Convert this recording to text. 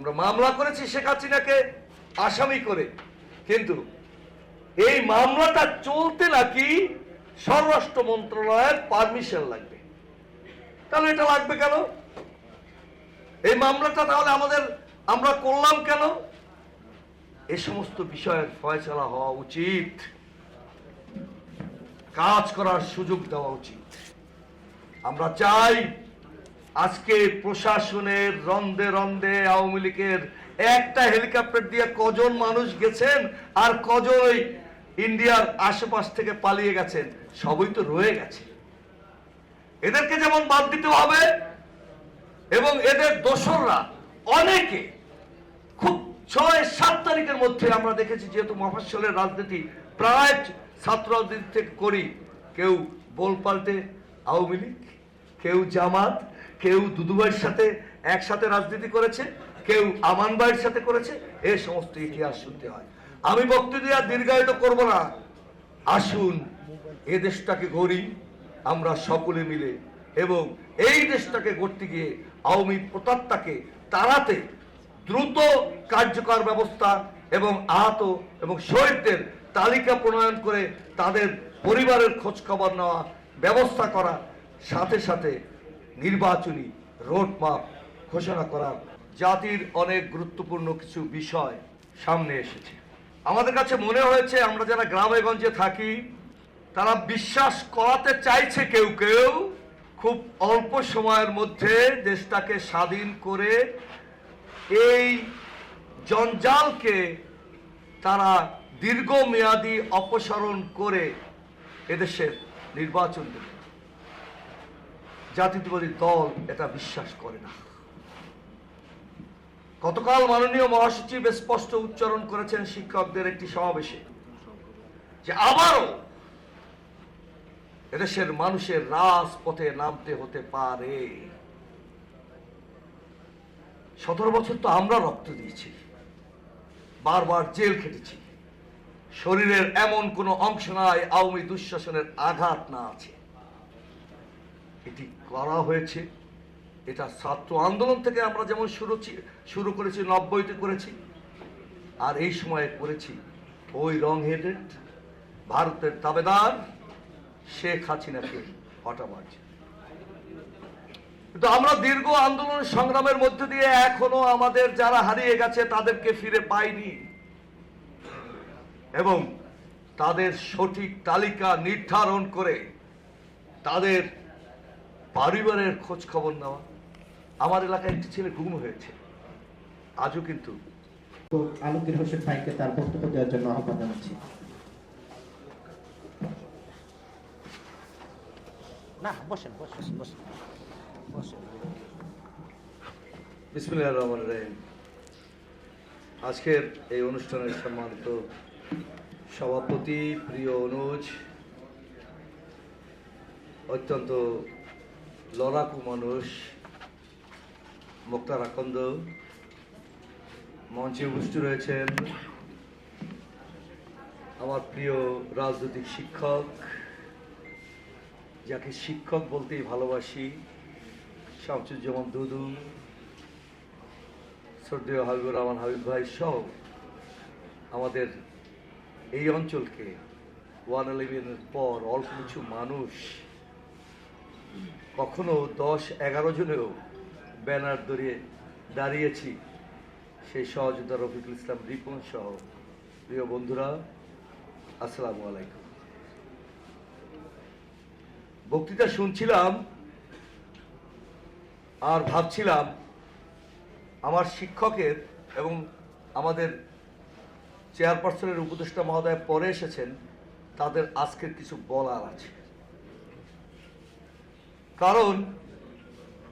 আমরা মামলা করেছি শেখ হাসিনাকে, আসামি করে। কিন্তু এই মামলাটা চলতে নাকি স্বরাষ্ট্র মন্ত্রণালয়ের পারমিশন লাগবে। তাহলে এটা লাগবে কেন? এই মামলাটা তাহলে আমাদের, আমরা করলাম কেন? এ সমস্ত বিষয়ের ফয়সলা হওয়া উচিত। কাজ করার সুযোগ দেওয়া উচিত। আমরা চাই আজকে প্রশাসনের রন্দে রন্দে আওয়ামী লীগের একটা হেলিকপ্টার দিয়ে কজন মানুষ গেছেন আর কজন ওই ইন্ডিয়ার আশেপাশ থেকে পালিয়ে গেছেন? সবই তো রয়ে গেছে। এদেরকে যেমন বাদ দিতে হবে এবং এদের দোসররা অনেকে খুব ছয়, সাত তারিখের মধ্যে আমরা দেখেছি যেহেতু মফস্বলের রাজনীতি প্রায় ছাত্র রাজনীতি থেকে করি, কেউ বল পাল্টে আওয়ামী লীগ, কেউ জামাত কেউ দুদুভাইয়ের সাথে একসাথে রাজনীতি করেছে, কেউ আমান ভাইয়ের সাথে করেছে, এ সমস্ত ইতিহাস শুনতে হয়। আমি আর দীর্ঘায়িত করব না। আসুন, এ দেশটাকে গড়ি, আমরা সকলে মিলে এবং এই দেশটাকে গড়তে গিয়ে আওয়ামী প্রতাপটাকে তাড়াতে দ্রুত কার্যকর ব্যবস্থা এবং আহত এবং শহীদদের তালিকা প্রণয়ন করে তাদের পরিবারের খোঁজখবর নেওয়া, ব্যবস্থা করা, সাথে সাথে নির্বাচনী রোডম্যাপ ঘোষণা করা জাতির অনেক গুরুত্বপূর্ণ কিছু বিষয় সামনে এসেছে। আমাদের কাছে মনে হয়েছে, আমরা যারা গ্রামে গঞ্জে থাকি, তারা বিশ্বাস করাতে চাইছে কেউ কেউ, খুব অল্প সময়ের মধ্যে দেশটাকে স্বাধীন করে এই জঞ্জালকে তারা দীর্ঘমেয়াদী অপসারণ করে এদেশের নির্বাচন দেবে। জাতীয়তাবাদী দল এটা বিশ্বাস করে না। গতকাল মাননীয় মহাসচিব স্পষ্ট উচ্চারণ করেছেন শিক্ষকদের একটি সমাবেশে, যে আবারও এদেশের মানুষের রাজপথে নামতে হতে পারে। সতেরো বছর তো আমরা রক্ত দিয়েছি, বারবার জেল খেটেছি, শরীরের এমন কোনো অংশ নাই, আওয়ামী দুঃশাসনের আঘাত না আছে। এটি করা হয়েছে এটা ছাত্র আন্দোলন থেকে আমরা যেমন শুরু শুরু করেছি, নব্বইতে করেছি, আর এই সময়ে করেছি ওই রং হেডেড ভারতের দাবেদার শেখ হাসিনাকে হটাবার। কিন্তু আমরা দীর্ঘ আন্দোলন সংগ্রামের মধ্য দিয়ে এখনও আমাদের যারা হারিয়ে গেছে তাদেরকে ফিরে পাইনি এবং তাদের সঠিক তালিকা নির্ধারণ করে তাদের পরিবারের খোঁজ খবর নেওয়া। আমার এলাকায় একটি ছেলে গুম হয়েছে। আজও কিন্তু তো আলমগীর হোসেন ভাইকে তার বক্তব্য দেওয়ার জন্য আহ্বান জানাচ্ছি। না বসেন বসেন বসেন। বসেন। রহিম। আজকের এই অনুষ্ঠানের সম্মানিত সভাপতি প্রিয় অনুজ অত্যন্ত লড়াকু মানুষ, মুক্তার আকন্দ, মঞ্চে উপস্থিত রয়েছেন আমার প্রিয় রাজনৈতিক শিক্ষক, যাকে শিক্ষক বলতেই ভালোবাসি, শামসুজ্জামান দুদু, শ্রদ্ধেয় হাবিবুর রহমান হাবিব ভাই সহ আমাদের এই অঞ্চলকে ওয়ান ইলেভেনের পর অল্প কিছু মানুষ কখনো দশ এগারো জনেও ব্যানার ধরিয়ে দাঁড়িয়েছি। সেই সহযোদ্ধা রফিকুল ইসলাম রিপন সহ। প্রিয় বন্ধুরা, আসসালামু আলাইকুম। বক্তৃতা শুনছিলাম আর ভাবছিলাম আমার শিক্ষকের এবং আমাদের চেয়ারপারসনের উপদেষ্টা মহোদয় পরে এসেছেন, তাদের আজকের কিছু বলার আছে। কারণ